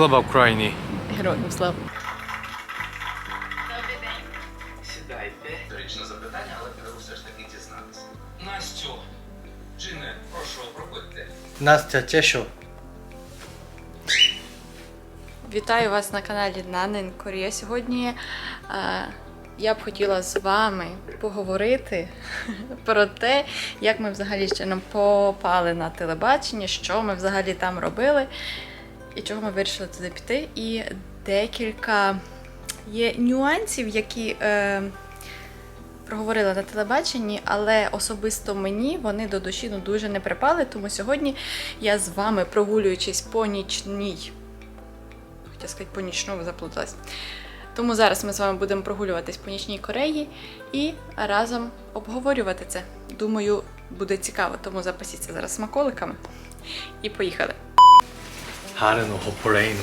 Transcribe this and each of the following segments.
Слава Україні! Героям слава. Сідайте. Річне запитання, але треба все ж таки дізнатися. Настю, Джине, прошу, проходьте. Настя, Чешо. Вітаю вас на каналі Нанин Корія. Сьогодні е, я б хотіла з вами поговорити про те, як ми взагалі ще нам попали на телебачення, що ми взагалі там робили і чого ми вирішили туди піти. І декілька є нюансів, які. Е, Проговорила на телебаченні, але особисто мені вони до душі ну, дуже не припали. Тому сьогодні я з вами, прогулюючись по нічній хотіла сказати, по нічному заплуталась. Тому зараз ми з вами будемо прогулюватись по нічній Кореї і разом обговорювати це. Думаю, буде цікаво, тому запасіться зараз смаколиками. І поїхали. Гарно, гопорейну.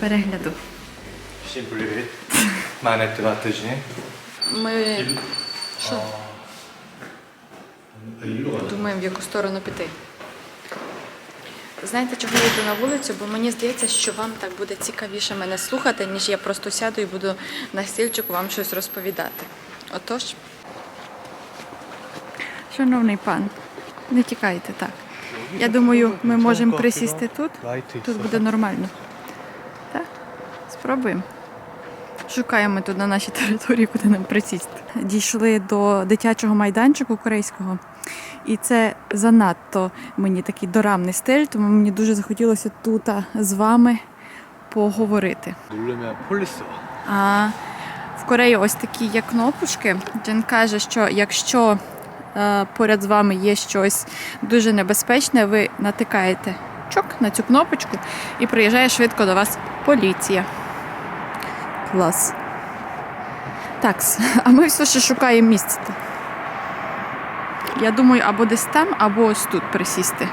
Перегляду. Всім привіт. Мене два тижні. Ми що? Думаємо, в яку сторону піти. Знаєте, чого я йду на вулицю? Бо мені здається, що вам так буде цікавіше мене слухати, ніж я просто сяду і буду на стільчику вам щось розповідати. Отож. Шановний пан, не тікайте так. Я думаю, ми можемо присісти тут. Тут буде нормально. Так? Спробуємо. Шукаємо тут на нашій території, куди нам присісти. Дійшли до дитячого майданчику корейського, і це занадто мені такий дорамний стиль, тому мені дуже захотілося тут з вами поговорити. А в Кореї ось такі є кнопочки. Джен каже, що якщо поряд з вами є щось дуже небезпечне, ви натикаєте чок на цю кнопочку і приїжджає швидко до вас поліція. Клас. Так, а ми все ще шукаємо місце. Я думаю, або десь там, або ось тут присісти.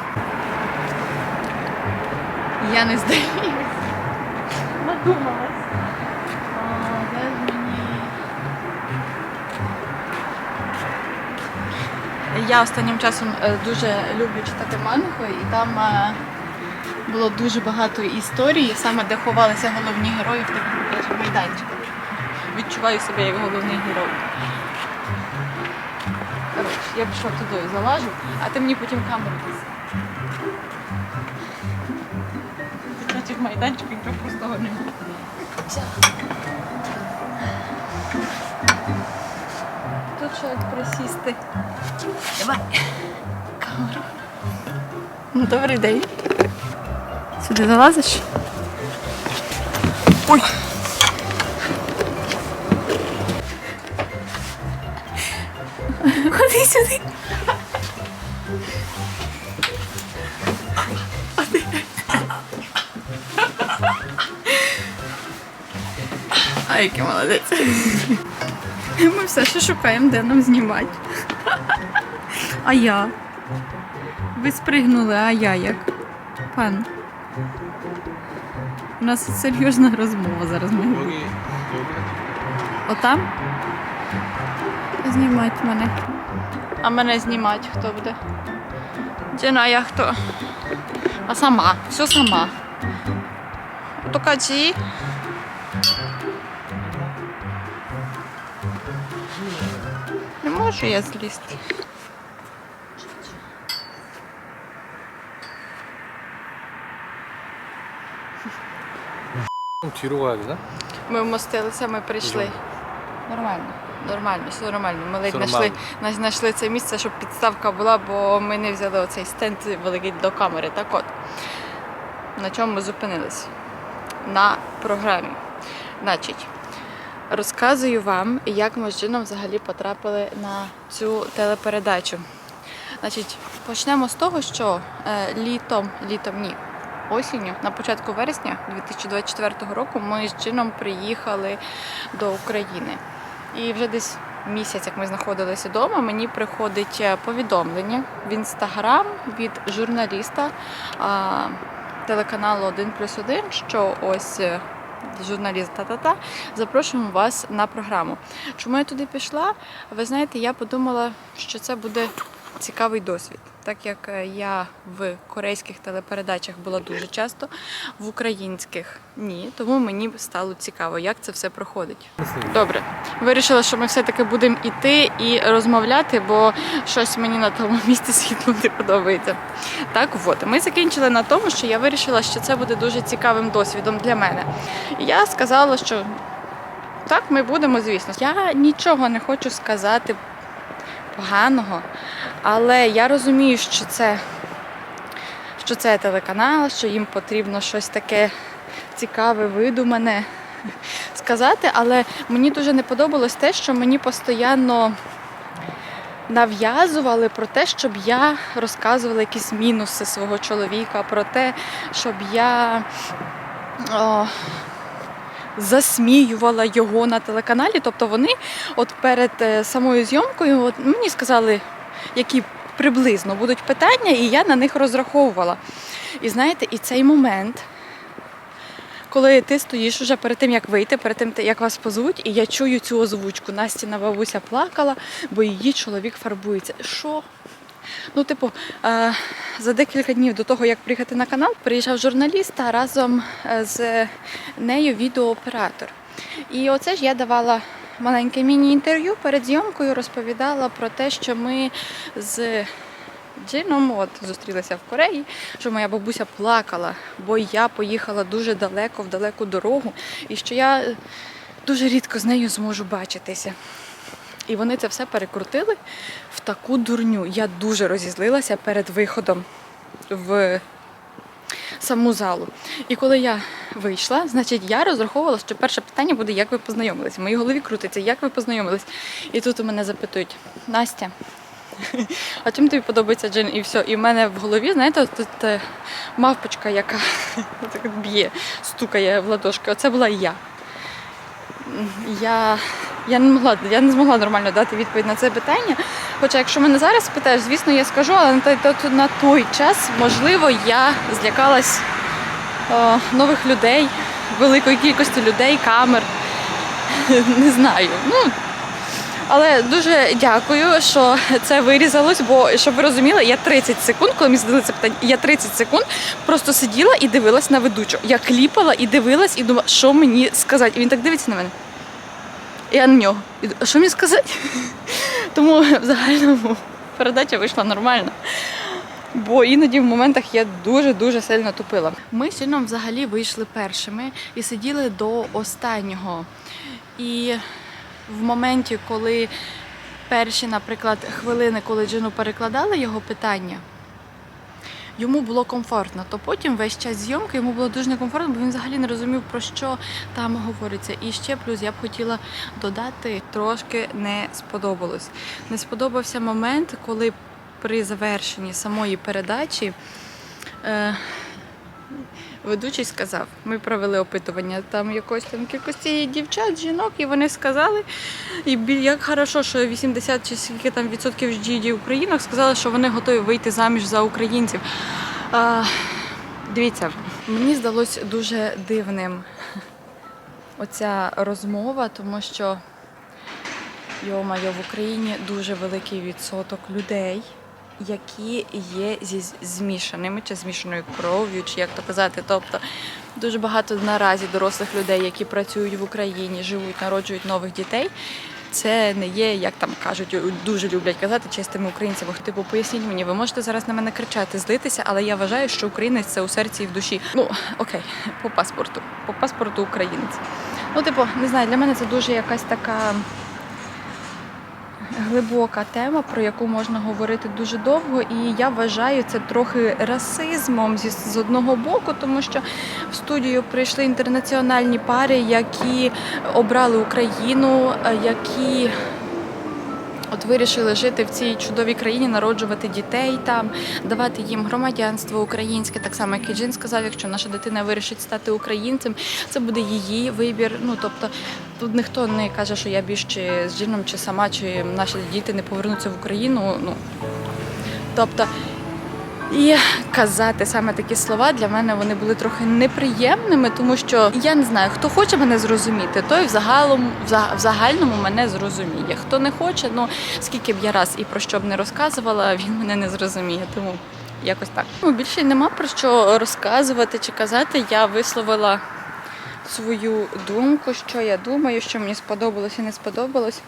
Я не здаюсь. Надумалась. Я останнім часом е, дуже люблю читати мангу, і там е, було дуже багато історій, саме де ховалися головні герої в таких майданчиках. Відчуваю себе як головний герой. Коротше, я пішла туди залажу, а ти мені потім камеру вези. Дитячих майданчиків простого немає. Тут ще як присісти. Давай. Камеру. Ну, Добрий день. Сюди залазиш? Ой. Ходи сюди. А який молодець. Ми все ще шукаємо, де нам знімати. А я. Ви спригнули, а я як? Пан. У нас серйозна розмова зараз. Ми. Отам? Знімати мене. А мене знімати хто буде? Джина, я хто? А сама, все сама. Токачі. можу я злізти? Ті так? Ми вмостилися, ми прийшли. Нормально. Нормально, все нормально. Ми ледь знайшли, знайшли це місце, щоб підставка була, бо ми не взяли оцей стенд великий до камери. Так от, на чому ми зупинились? На програмі. Значить, розказую вам, як ми з Джином взагалі потрапили на цю телепередачу. Значить, почнемо з того, що е, літом, літом ні, осінню, на початку вересня 2024 року, ми з Джином приїхали до України. І вже десь місяць, як ми знаходилися вдома, мені приходить е, повідомлення в інстаграм від журналіста телеканалу 1 плюс 1, що ось. Журналіст та-та-та, запрошуємо вас на програму. Чому я туди пішла? Ви знаєте, я подумала, що це буде цікавий досвід. Так як е, я в корейських телепередачах була дуже часто, в українських ні. Тому мені стало цікаво, як це все проходить. Добре, вирішила, що ми все-таки будемо іти і розмовляти, бо щось мені на тому місці світло не подобається. Так, от ми закінчили на тому, що я вирішила, що це буде дуже цікавим досвідом для мене. Я сказала, що так, ми будемо, звісно. Я нічого не хочу сказати поганого, але я розумію, що це, що це телеканал, що їм потрібно щось таке цікаве, видумане сказати, але мені дуже не подобалось те, що мені постійно нав'язували про те, щоб я розказувала якісь мінуси свого чоловіка, про те, щоб я о, засміювала його на телеканалі. Тобто вони от перед е, самою зйомкою от мені сказали, які приблизно будуть питання, і я на них розраховувала. І знаєте, і цей момент коли ти стоїш уже перед тим, як вийти, перед тим, як вас позвуть, і я чую цю озвучку. Настіна бабуся плакала, бо її чоловік фарбується. Що? Ну, типу, е, за декілька днів до того, як приїхати на канал, приїжджав журналіст а разом е, з нею відеооператор. І оце ж я давала маленьке міні-інтерв'ю перед зйомкою, розповідала про те, що ми з Джином от зустрілися в Кореї, що моя бабуся плакала, бо я поїхала дуже далеко в далеку дорогу, і що я дуже рідко з нею зможу бачитися. І вони це все перекрутили в таку дурню. Я дуже розізлилася перед виходом в саму залу. І коли я вийшла, значить я розраховувала, що перше питання буде, як ви познайомились. В моїй голові крутиться, як ви познайомились. І тут у мене запитують, Настя, а чим тобі подобається джин? І все. І в мене в голові, знаєте, тут е, мавпочка, яка б'є, стукає в ладошки. Оце була я. Я, я, не могла, я не змогла нормально дати відповідь на це питання. Хоча, якщо мене зараз питаєш, звісно, я скажу, але на той, то- на той час, можливо, я злякалась о, нових людей, великої кількості людей, камер. Не знаю. Ну, але дуже дякую, що це вирізалось, бо щоб ви розуміли, я 30 секунд, коли мені задали це питання, я 30 секунд просто сиділа і дивилась на ведучу. Я кліпала і дивилась, і думала, що мені сказати. І він так дивиться на мене. Я на нього. І «А що мені сказати? Тому в загальному передача вийшла нормально. Бо іноді в моментах я дуже-дуже сильно тупила. Ми Джином взагалі вийшли першими і сиділи до останнього. І в моменті, коли перші, наприклад, хвилини, коли Джину перекладали його питання, йому було комфортно. То потім весь час зйомки йому було дуже некомфортно, бо він взагалі не розумів, про що там говориться. І ще плюс я б хотіла додати, трошки не сподобалось. Не сподобався момент, коли при завершенні самої передачі. Е, Ведучий сказав, ми провели опитування там якось там кількості дівчат, жінок, і вони сказали, і як хорошо, що 80 чи скільки там відсотків жді українок сказали, що вони готові вийти заміж за українців. А, дивіться, мені здалося дуже дивним оця розмова, тому що йо-майо, в Україні дуже великий відсоток людей, які є зі змішаними чи змішаною кров'ю, чи як то казати. Тобто дуже багато наразі дорослих людей, які працюють в Україні, живуть, народжують нових дітей. Це не є, як там кажуть, дуже люблять казати чистими українцями. Типу, поясніть мені, ви можете зараз на мене кричати, злитися, але я вважаю, що українець це у серці і в душі. Ну окей, по паспорту, по паспорту українець. Ну, типу, не знаю, для мене це дуже якась така глибока тема, про яку можна говорити дуже довго, і я вважаю це трохи расизмом зі з одного боку, тому що в студію прийшли інтернаціональні пари, які обрали Україну, е, які От вирішили жити в цій чудовій країні, народжувати дітей там, давати їм громадянство українське, так само як і Джин сказав, якщо наша дитина вирішить стати українцем, це буде її вибір. Ну тобто тут ніхто не каже, що я більш чи з Джином, чи сама, чи наші діти не повернуться в Україну. Ну тобто І казати саме такі слова для мене вони були трохи неприємними, тому що я не знаю, хто хоче мене зрозуміти, той в загалом в загальному мене зрозуміє. Хто не хоче, ну скільки б я раз і про що б не розказувала, він мене не зрозуміє. Тому якось так. Ну, більше нема про що розказувати чи казати. Я висловила свою думку, що я думаю, що мені сподобалось і не сподобалось.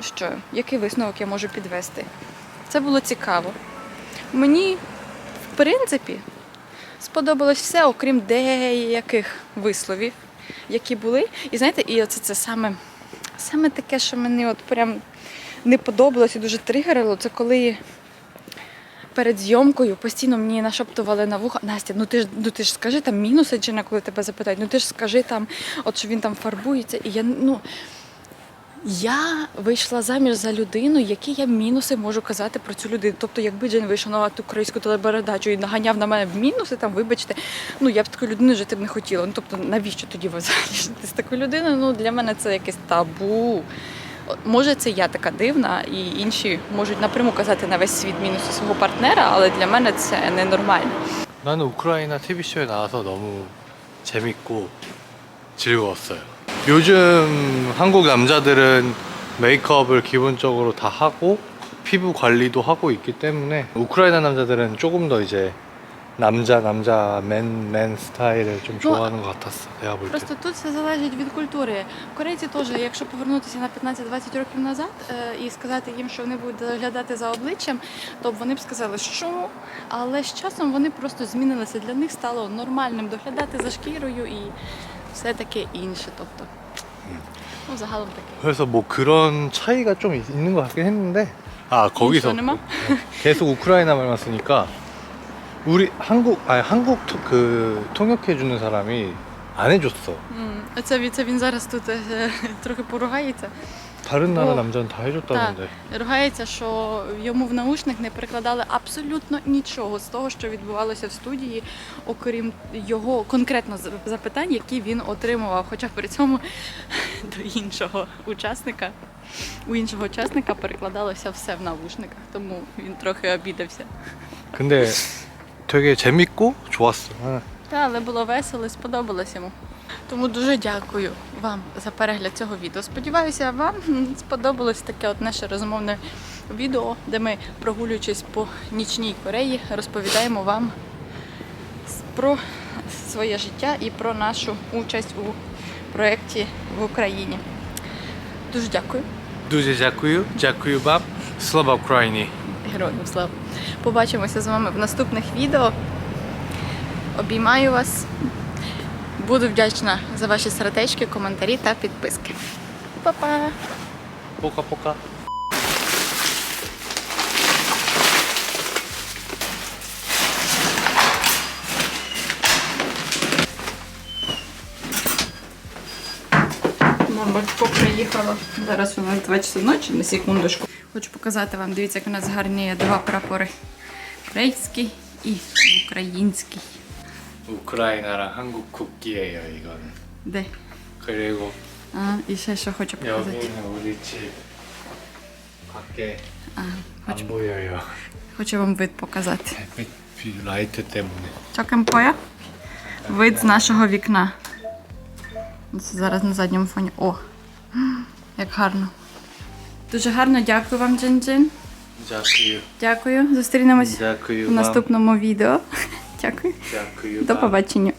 Що, який висновок я можу підвести? Це було цікаво. Мені, в принципі, сподобалось все, окрім деяких висловів, які були. І знаєте, і оце це саме, саме таке, що мені от прям не подобалось і дуже тригерило, це коли перед зйомкою постійно мені нашептували на вухо, Настя, ну ти ж ну ти ж скажи там мінуси чи не коли тебе запитають, ну ти ж скажи там, от що він там фарбується. І я ну. Я вийшла заміж за людину, які я мінуси можу казати про цю людину. Тобто, якби Джен вийшов на ту українську телепередачу і наганяв на мене в мінуси, там, вибачте, ну я б з такою людиною жити б не хотіла. Ну тобто, навіщо тоді ви взагалі жити з такою людиною? Ну для мене це якесь табу. От, Може, це я така дивна, і інші можуть напряму казати на весь світ мінуси свого партнера, але для мене це ненормально. 나는 우크라이나 TV쇼에 나와서 너무 재밌고 즐거웠어요. 요즘 한국 남자들은 메이크업을 기본적으로 다 하고 피부 관리도 하고 있기 때문에 우크라이나 남자들은 조금 더 이제 남자 남자 맨 맨 스타일을 좀 좋아하는 것 같았어. 내가 볼 때. Просто тут все залежить від культури. Корейці теж, якщо повернутися на 15-20 років назад е, і сказати їм, що вони будуть доглядати за обличчям, то б вони б сказали, що але з часом вони просто змінилися. Для них стало нормальним доглядати за шкірою і все таке інше. Тобто, ну загалом таке. 그래서 뭐 그런 차이가 좀 있- 있는 것 같긴 했는데 아 거기서 іншого нема? 계속 우크라이나 말만 쓰니까 우리 한국 아니 한국 토- 그 통역해 주는 사람이 안 해줬어. М, Це, він- це він зараз тут е, трохи поругається. 다른 나라 어. 남자는 다 해줬다는데. Ругається, що йому в наушник не перекладали абсолютно нічого з того, що відбувалося в студії, окрім його конкретно з- запитань, які він отримував. Хоча при цьому до іншого учасника, у іншого учасника перекладалося все в навушниках, тому він трохи обідався. 근데 되게 재밌고 좋았어. 나는. Та, але було весело, і сподобалось йому. Тому дуже дякую вам за перегляд цього відео. Сподіваюся, вам сподобалось таке от наше розмовне відео, де ми, прогулюючись по нічній Кореї, розповідаємо вам про своє життя і про нашу участь у проєкті в Україні. Дуже дякую. Дуже дякую. Дякую вам. Слава Україні. Героям слава. Побачимося з вами в наступних відео. Обіймаю вас. Буду вдячна за ваші сердечки, коментарі та підписки. Па-па! пока-пока. Мама приїхала. Зараз у нас 2 часа ночі, на секундочку. Хочу показати вам, дивіться, як у нас гарні два прапори. Корейський і український. 우크라이나랑 한국 국기예요, 이거는. Де? 그리고 А, і ще що хочу показати. 여기는 우리 집 밖에 А, 안 хочу, 보여요. хочу вам вид показати. 햇빛 비- 라이트 때문에. Чокемпоя. Вид з нашого вікна. Це зараз на задньому фоні. О! Як гарно. Дуже гарно, дякую вам, Джин-Джин. дякую. Дякую. Зустрінемось дякую в вам. наступному відео. Дякую. дякую До вам. побачення.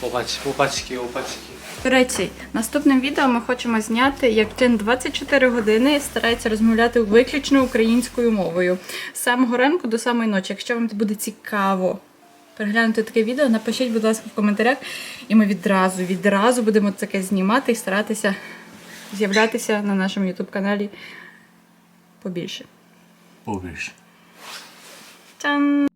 Побач, побачки, побачки. До речі, наступним відео ми хочемо зняти, як Джин 24 години старається розмовляти виключно українською мовою. З самого ранку до самої ночі. Якщо вам буде цікаво переглянути таке відео, напишіть, будь ласка, в коментарях, і ми відразу, відразу будемо таке знімати і старатися з'являтися на нашому YouTube каналі побільше. побільше. Чан!